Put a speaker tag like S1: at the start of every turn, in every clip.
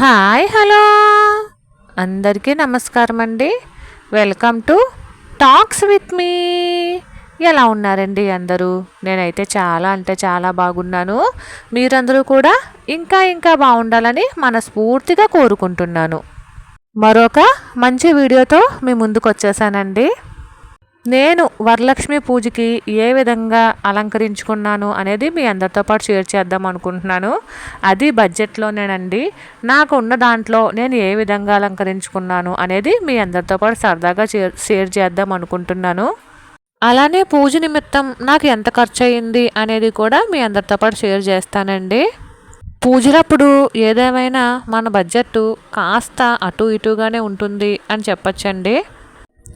S1: Hi hello. అందరికీ నమస్కారం అండి welcome to talks with me. ఎలా ఉన్నారండి అందరూ? నేనైతే చాలా అంటే చాలా బాగున్నాను. మీరందరూ కూడా ఇంకా ఇంకా బాగుండాలని మనస్ఫూర్తిగా కోరుకుంటున్నాను. మరొక మంచి వీడియోతో మీ ముందుకు వచ్చేసానండి నేను వరలక్ష్మి పూజకి ఏ విధంగా అలంకరించుకున్నాను అనేది మీ అందరితో పాటు షేర్ చేద్దాం అనుకుంటున్నాను. అది బడ్జెట్లోనేనండి. నాకు ఉన్న దాంట్లో నేను ఏ విధంగా అలంకరించుకున్నాను అనేది మీ అందరితో పాటు సరదాగా షేర్ చేద్దాం అనుకుంటున్నాను. అలానే పూజ నిమిత్తం నాకు ఎంత ఖర్చు అయింది అనేది కూడా మీ అందరితో పాటు షేర్ చేస్తానండి. పూజలప్పుడు ఏదేమైనా మన బడ్జెట్ కాస్త అటు ఇటుగానే ఉంటుంది అని చెప్పచ్చండి.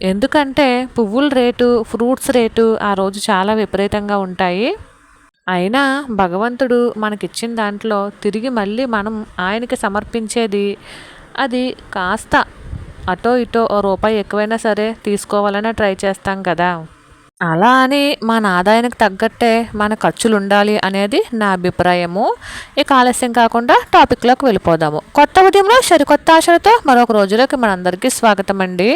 S1: ఎందుకంటే పువ్వుల రేటు ఫ్రూట్స్ రేటు ఆ రోజు చాలా విపరీతంగా ఉంటాయి. అయినా భగవంతుడు మనకిచ్చిన దాంట్లో తిరిగి మళ్ళీ మనం ఆయనకి సమర్పించేది అది కాస్త అటో ఇటో ఓ రూపాయి ఎక్కువైనా సరే తీసుకోవాలనే ట్రై చేస్తాం కదా. అలా అని మన ఆదాయానికి తగ్గట్టే మన ఖర్చులు ఉండాలి అనేది నా అభిప్రాయము. ఇక ఆలస్యం కాకుండా టాపిక్లోకి వెళ్ళిపోదాము. కొత్త ఉదయంలో సరికొత్త ఆశలతో మరొక రోజులోకి మనందరికీ స్వాగతం అండి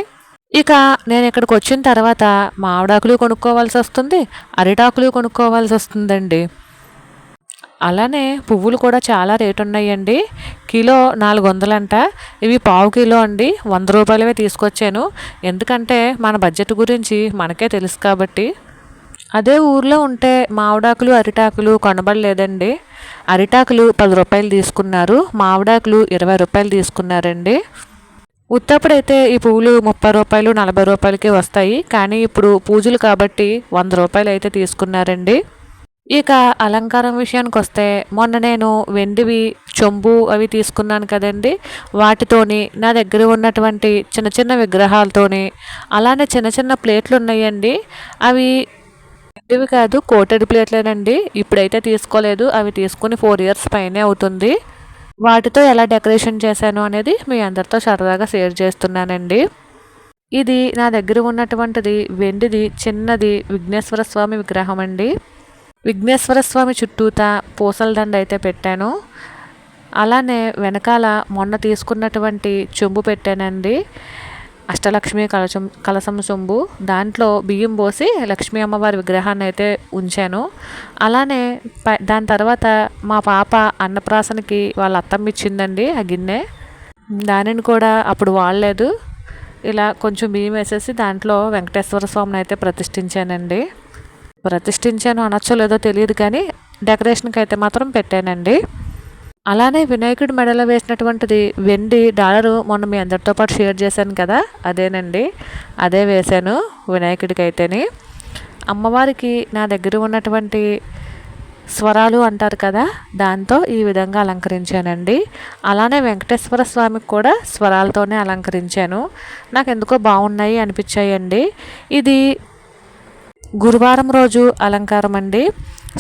S1: ఇక నేను ఇక్కడికి వచ్చిన తర్వాత మామిడాకులు కొనుక్కోవాల్సి వస్తుంది అరిటాకులు కొనుక్కోవాల్సి వస్తుందండి అలానే పువ్వులు కూడా చాలా రేటు ఉన్నాయండి కిలో నాలుగు వందలంట ఇవి పావు కిలో అండి. వంద రూపాయలవే తీసుకొచ్చాను. ఎందుకంటే మన బడ్జెట్ గురించి మనకే తెలుసు కాబట్టి. అదే ఊర్లో ఉంటే మామిడాకులు అరిటాకులు కొనబడలేదండి. అరిటాకులు పది రూపాయలు తీసుకున్నారు. మామిడాకులు ఇరవై రూపాయలు తీసుకున్నారండి. ఉత్తప్పుడైతే ఈ పువ్వులు ముప్పై రూపాయలు నలభై రూపాయలకి వస్తాయి. కానీ ఇప్పుడు పూజలు కాబట్టి వంద రూపాయలు అయితే తీసుకున్నారండి. ఇక అలంకారం విషయానికి వస్తే మొన్న నేను వెండివి చొంబు అవి తీసుకున్నాను కదండి. వాటితోని నా దగ్గర ఉన్నటువంటి చిన్న చిన్న విగ్రహాలతోని అలానే చిన్న చిన్న ప్లేట్లు ఉన్నాయండి అవి వెండివి కాదు కోటెడ్ ప్లేట్లేనండి. ఇప్పుడైతే తీసుకోలేదు. అవి తీసుకుని ఫోర్ ఇయర్స్ పైనే అవుతుంది. వాటితో ఎలా డెకరేషన్ చేశాను అనేది మీ అందరితో సరదాగా షేర్ చేస్తున్నానండి. ఇది నా దగ్గర ఉన్నటువంటిది వెండిది చిన్నది విఘ్నేశ్వర స్వామి విగ్రహం అండి. విఘ్నేశ్వర స్వామి చుట్టూత పూసల దండ అయితే పెట్టాను. అలానే వెనకాల మొన్న తీసుకున్నటువంటి చెంబు పెట్టానండి. అష్టలక్ష్మి కలశం కలసం సొంబు. దాంట్లో బియ్యం పోసి లక్ష్మీ అమ్మవారి విగ్రహాన్ని అయితే ఉంచాను. అలానే దాని తర్వాత మా పాప అన్నప్రాసనకి వాళ్ళ అత్తమ్మ ఇచ్చిందండి ఆ గిన్నె. దానిని కూడా అప్పుడు వాడలేదు. ఇలా కొంచెం బియ్యం వేసేసి దాంట్లో వెంకటేశ్వర స్వామిని అయితే ప్రతిష్ఠించానండి. ప్రతిష్ఠించాను అనొచ్చో లేదో తెలియదు కానీ డెకరేషన్కి అయితే మాత్రం పెట్టానండి. అలానే వినాయకుడి మెడలో వేసినటువంటిది వెండి డాలరు మొన్న మీ అందరితో పాటు షేర్ చేశాను కదా అదేనండి. అదే వేశాను వినాయకుడికి అయితేని అమ్మవారికి నా దగ్గర ఉన్నటువంటి స్వరాలు అంటారు కదా దాంతో ఈ విధంగా అలంకరించానండి. అలానే వెంకటేశ్వర స్వామికి కూడా స్వరాలతోనే అలంకరించాను. నాకు ఎందుకో బాగున్నాయి అనిపించాయండి. ఇది గురువారం రోజు అలంకారం అండి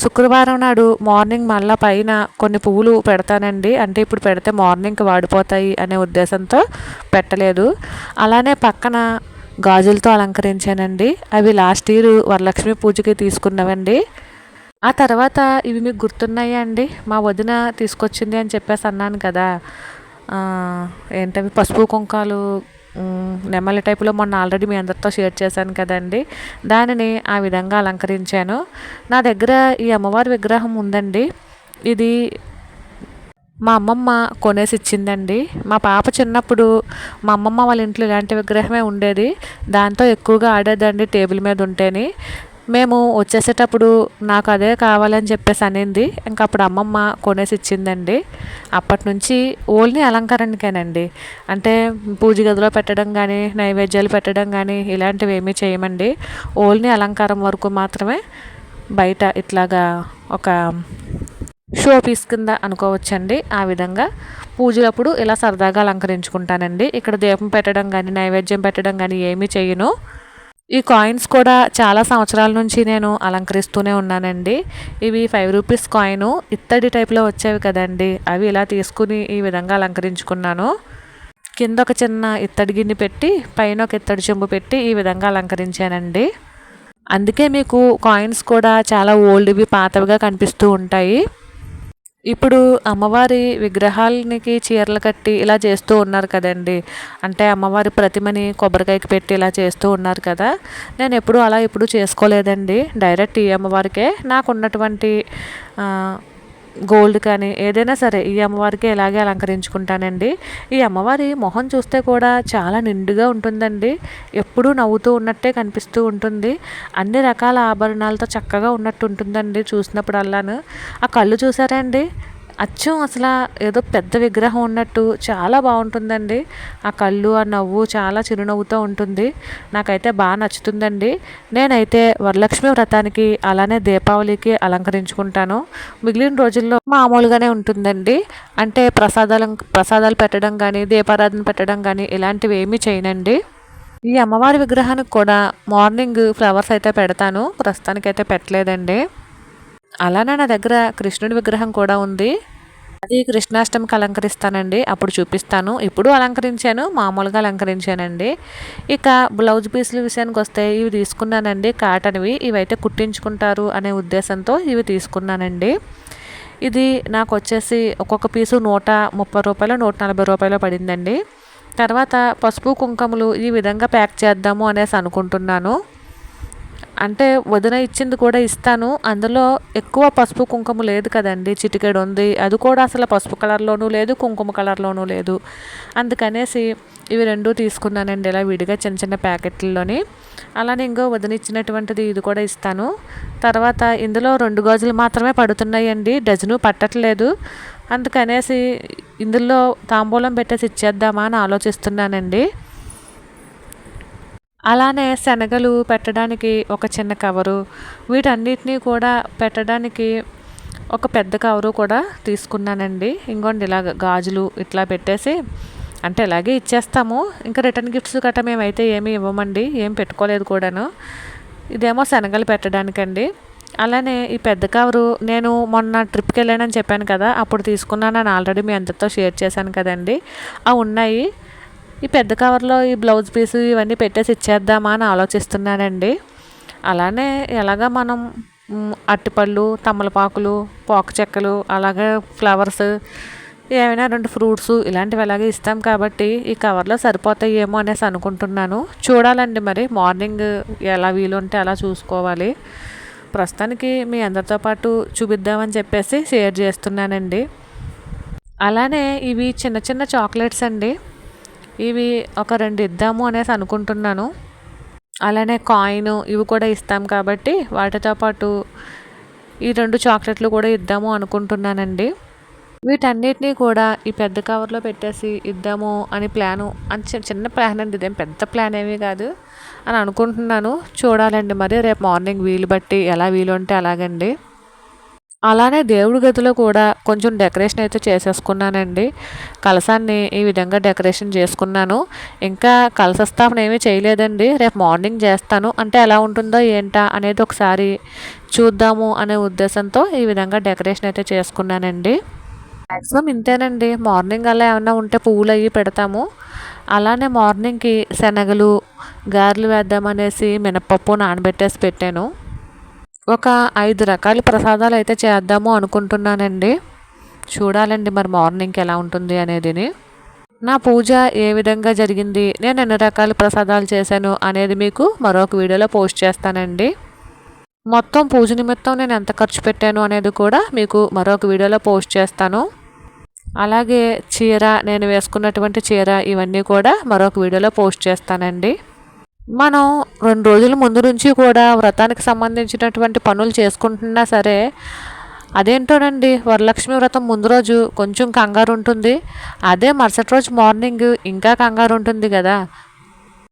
S1: శుక్రవారం నాడు మార్నింగ్ మళ్ళీ పైన కొన్ని పువ్వులు పెడతానండి. అంటే ఇప్పుడు పెడితే మార్నింగ్కి వాడిపోతాయి అనే ఉద్దేశంతో పెట్టలేదు. అలానే పక్కన గాజులతో అలంకరించానండి. అవి లాస్ట్ ఇయర్ వరలక్ష్మి పూజకి తీసుకున్నవండి. ఆ తర్వాత ఇవి మీకు గుర్తున్నాయా అండి? మా వదిన తీసుకొచ్చింది అని చెప్పేసి అన్నాను కదా. ఏంటవి? పసుపు కుంకాలు నెమలి టైపులో మొన్న ఆల్రెడీ మీ అందరితో షేర్ చేశాను కదండి. దానిని ఆ విధంగా అలంకరించాను. నా దగ్గర ఈ అమ్మవారి విగ్రహం ఉందండి. ఇది మా అమ్మమ్మ కొనేసి ఇచ్చిందండి మా పాప చిన్నప్పుడు మా అమ్మమ్మ వాళ్ళ ఇంట్లో ఇలాంటి విగ్రహమే ఉండేది. దాంతో ఎక్కువగా ఆడేదండి టేబుల్ మీద ఉంటేని. మేము వచ్చేసేటప్పుడు నాకు అదే కావాలని చెప్పేసి అనింది. ఇంకా అప్పుడు అమ్మమ్మ కొనేసి ఇచ్చిందండి అప్పటి నుంచి ఓన్లీ అలంకరణకేనండి. అంటే పూజ గదిలో పెట్టడం కానీ నైవేద్యాలు పెట్టడం కానీ ఇలాంటివి ఏమీ చేయమండి. ఓన్లీ అలంకారం వరకు మాత్రమే బయట ఇట్లాగా ఒక షో పీస్ కింద అనుకోవచ్చండి. ఆ విధంగా పూజలప్పుడు ఇలా సరదాగా అలంకరించుకుంటానండి. ఇక్కడ దీపం పెట్టడం కానీ నైవేద్యం పెట్టడం కానీ ఏమీ చేయను. ఈ కాయిన్స్ కూడా చాలా సంవత్సరాల నుంచి నేను అలంకరిస్తూనే ఉన్నానండి. ఇవి ఫైవ్ రూపీస్ కాయిన్. ఇత్తడి టైప్లో వచ్చేవి కదండి. అవి ఇలా తీసుకుని ఈ విధంగా అలంకరించుకున్నాను. కింద ఒక చిన్న ఇత్తడి గిన్నె పెట్టి పైన ఒక ఇత్తడి చెంబు పెట్టి ఈ విధంగా అలంకరించానండి. అందుకే మీకు కాయిన్స్ కూడా చాలా ఓల్డ్వి పాతవిగా కనిపిస్తూ ఉంటాయి. ఇప్పుడు అమ్మవారి విగ్రహాలనికి చీరలు కట్టి ఇలా చేస్తూ ఉన్నారు కదండి. అంటే అమ్మవారి ప్రతిమని కొబ్బరికాయకి పెట్టి ఇలా చేస్తూ ఉన్నారు కదా. నేను ఎప్పుడూ అలా ఎప్పుడు చేసుకోలేదండి. డైరెక్ట్ ఈ అమ్మవారికే. నాకు ఉన్నటువంటి గోల్డ్ కానీ ఏదైనా సరే ఈ అమ్మవారికి ఇలాగే అలంకరించుకుంటానండి. ఈ అమ్మవారి మొహం చూస్తే కూడా చాలా నిండుగా ఉంటుందండి. ఎప్పుడూ నవ్వుతూ ఉన్నట్టే కనిపిస్తూ ఉంటుంది. అన్ని రకాల ఆభరణాలతో చక్కగా ఉన్నట్టు ఉంటుందండి చూసినప్పుడు అల్లాను ఆ కళ్ళు చూసారా అండి? అచ్చం అసలు ఏదో పెద్ద విగ్రహం ఉన్నట్టు చాలా బాగుంటుందండి. ఆ కళ్ళు ఆ నవ్వు చాలా చిరునవ్వుతో ఉంటుంది. నాకైతే బాగా నచ్చుతుందండి. నేనైతే వరలక్ష్మి వ్రతానికి అలానే దీపావళికి అలంకరించుకుంటాను. మిగిలిన రోజుల్లో మామూలుగానే ఉంటుందండి. అంటే ప్రసాదాలు ప్రసాదాలు పెట్టడం కానీ దీపారాధన పెట్టడం కానీ ఇలాంటివి ఏమీ చేయనండి. ఈ అమ్మవారి విగ్రహానికి కూడా మార్నింగ్ ఫ్లవర్స్ అయితే పెడతాను. ప్రస్తుతానికైతే పెట్టలేదండి. అలానే నా దగ్గర కృష్ణుడి విగ్రహం కూడా ఉంది. అది కృష్ణాష్టమికి అలంకరిస్తానండి. అప్పుడు చూపిస్తాను. ఇప్పుడు అలంకరించాను. మామూలుగా అలంకరించానండి. ఇక బ్లౌజ్ పీసుల విషయానికి వస్తే ఇవి తీసుకున్నానండి. కాటన్వి. ఇవైతే కుట్టించుకుంటారు అనే ఉద్దేశంతో ఇవి తీసుకున్నానండి. ఇది నాకు వచ్చేసి ఒక్కొక్క పీసు నూట ముప్పై రూపాయలు నూట నలభై రూపాయలు పడిందండి. తర్వాత పసుపు కుంకుమలు ఈ విధంగా ప్యాక్ చేద్దాము అనేసి అనుకుంటున్నాను. అంటే వదిన ఇచ్చింది కూడా ఇస్తాను. అందులో ఎక్కువ పసుపు కుంకుమ లేదు కదండి చిటికెడు ఉంది. అది కూడా అసలు పసుపు కలర్లోనూ లేదు కుంకుమ కలర్లోనూ లేదు. అందుకనేసి ఇవి రెండు తీసుకున్నానండి ఇలా విడిగా చిన్న చిన్న ప్యాకెట్లలోని. అలానే ఇంకో వదిన ఇచ్చినటువంటిది ఇది కూడా ఇస్తాను. తర్వాత ఇందులో రెండు గాజులు మాత్రమే పడుతున్నాయండి డజను పట్టట్లేదు. అందుకనేసి ఇందులో తాంబూలం పెట్టేసి ఇచ్చేద్దామా అని ఆలోచిస్తున్నానండి. అలానే శనగలు పెట్టడానికి ఒక చిన్న కవరు వీటన్నిటినీ కూడా పెట్టడానికి ఒక పెద్ద కవరు కూడా తీసుకున్నానండి. ఇంకోండి ఇలా గాజులు ఇట్లా పెట్టేసి అంటే ఇలాగే ఇచ్చేస్తాము. ఇంకా రిటర్న్ గిఫ్ట్స్ గట్రా మేమైతే ఏమీ ఇవ్వమండి ఏం పెట్టుకోలేదు కూడాను. ఇదేమో శనగలు పెట్టడానికండి. అలానే ఈ పెద్ద కవరు నేను మొన్న ట్రిప్కి వెళ్ళానని చెప్పాను కదా అప్పుడు తీసుకున్నానని ఆల్రెడీ మీ అందరితో షేర్ చేశాను కదండి. అవి ఉన్నాయి. ఈ పెద్ద కవర్లో ఈ బ్లౌజ్ పీసు ఇవన్నీ పెట్టేసి ఇచ్చేద్దామా అని ఆలోచిస్తున్నానండి. అలానే ఎలాగా మనం అట్టిపళ్ళు తమలపాకులు పోక చెక్కలు అలాగే ఫ్లవర్స్ ఏమైనా రెండు ఫ్రూట్స్ ఇలాంటివి అలాగే ఇస్తాం కాబట్టి ఈ కవర్లో సరిపోతాయేమో అనేసి అనుకుంటున్నాను. చూడాలండి మరి మార్నింగ్ ఎలా వీలుంటే అలా చూసుకోవాలి. ప్రస్తుతానికి మీ అందరితో పాటు చూపిద్దామని చెప్పేసి షేర్ చేస్తున్నానండి. అలానే ఇవి చిన్న చిన్న చాక్లెట్స్ అండి. ఇవి ఒక రెండు ఇద్దాము అనేసి అనుకుంటున్నాను. అలానే కాయిన్ ఇవి కూడా ఇస్తాం కాబట్టి వాటితో పాటు ఈ రెండు చాక్లెట్లు కూడా ఇద్దాము అనుకుంటున్నానండి. వీటన్నిటినీ కూడా ఈ పెద్ద కవర్లో పెట్టేసి ఇద్దాము అని ప్లాను. అని చిన్న ప్లాన్ అండి ఇదేం పెద్ద ప్లాన్ ఏమీ కాదు అని అనుకుంటున్నాను. చూడాలండి మరి రేపు మార్నింగ్ వీలు బట్టి ఎలా వీలు ఉంటే అలాగండి. అలానే దేవుడి గదిలో కూడా కొంచెం డెకరేషన్ అయితే చేసేసుకున్నానండి. కలసాన్ని ఈ విధంగా డెకరేషన్ చేసుకున్నాను. ఇంకా కలస స్థాపన ఏమీ చేయలేదండి. రేపు మార్నింగ్ చేస్తాను. అంటే ఎలా ఉంటుందో ఏంటా అనేది ఒకసారి చూద్దాము అనే ఉద్దేశంతో ఈ విధంగా డెకరేషన్ అయితే చేసుకున్నానండి. మ్యాక్సిమం ఇంతేనండి. మార్నింగ్ అలా ఏమైనా ఉంటే పువ్వులు అవి పెడతాము. అలానే మార్నింగ్కి శనగలు గారెలు వేద్దామనేసి మినపప్పు నానబెట్టేసి పెట్టాను. ఒక ఐదు రకాల ప్రసాదాలు అయితే చేద్దాము అనుకుంటున్నానండి. చూడాలండి మరి మార్నింగ్కి ఎలా ఉంటుంది అనేదిని. నా పూజ ఏ విధంగా జరిగింది నేను ఎన్ని రకాల ప్రసాదాలు చేశాను అనేది మీకు మరొక వీడియోలో పోస్ట్ చేస్తానండి. మొత్తం పూజ నిమిత్తం నేను ఎంత ఖర్చు పెట్టాను అనేది కూడా మీకు మరొక వీడియోలో పోస్ట్ చేస్తాను. అలాగే చీర నేను వేసుకున్నటువంటి చీర ఇవన్నీ కూడా మరొక వీడియోలో పోస్ట్ చేస్తానండి. మనం రెండు రోజుల ముందు నుంచి కూడా వ్రతానికి సంబంధించినటువంటి పనులు చేసుకుంటున్నా సరే అదేంటోనండి వరలక్ష్మి వ్రతం ముందు రోజు కొంచెం కంగారు ఉంటుంది. అదే మరుసటి రోజు మార్నింగ్ ఇంకా కంగారు ఉంటుంది కదా.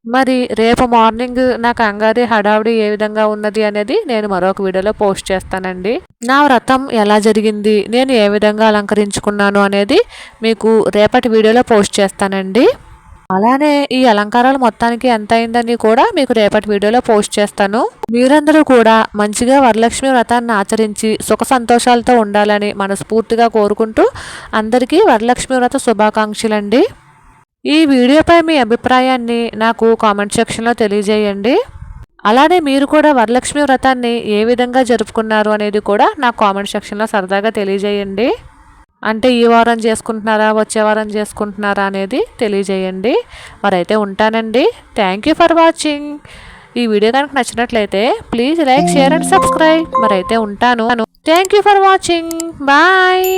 S1: మరి రేపు మార్నింగ్ నా కంగారి హడావుడి ఏ విధంగా ఉన్నది అనేది నేను మరొక వీడియోలో పోస్ట్ చేస్తానండి. నా వ్రతం ఎలా జరిగింది నేను ఏ విధంగా అలంకరించుకున్నాను అనేది మీకు రేపటి వీడియోలో పోస్ట్ చేస్తానండి. అలానే ఈ అలంకారాలు మొత్తానికి ఎంత అయిందని కూడా మీకు రేపటి వీడియోలో పోస్ట్ చేస్తాను. మీరందరూ కూడా మంచిగా వరలక్ష్మి వ్రతాన్ని ఆచరించి సుఖ సంతోషాలతో ఉండాలని మనస్ఫూర్తిగా కోరుకుంటూ అందరికీ వరలక్ష్మి వ్రత శుభాకాంక్షలండి. ఈ వీడియోపై మీ అభిప్రాయాన్ని నాకు కామెంట్ సెక్షన్లో తెలియజేయండి. అలానే మీరు కూడా వరలక్ష్మి వ్రతాన్ని ఏ విధంగా జరుపుకున్నారు అనేది కూడా నా కామెంట్ సెక్షన్లో సరదాగా తెలియజేయండి. అంటే ఈ వారం చేసుకుంటున్నారా వచ్చే వారం చేసుకుంటున్నారా అనేది తెలియజేయండి. మరైతే ఉంటానండి. థ్యాంక్ యూ ఫర్ వాచింగ్ ఈ వీడియో కనుక నచ్చినట్లయితే please like share and subscribe మరైతే ఉంటాను. Thank you for watching bye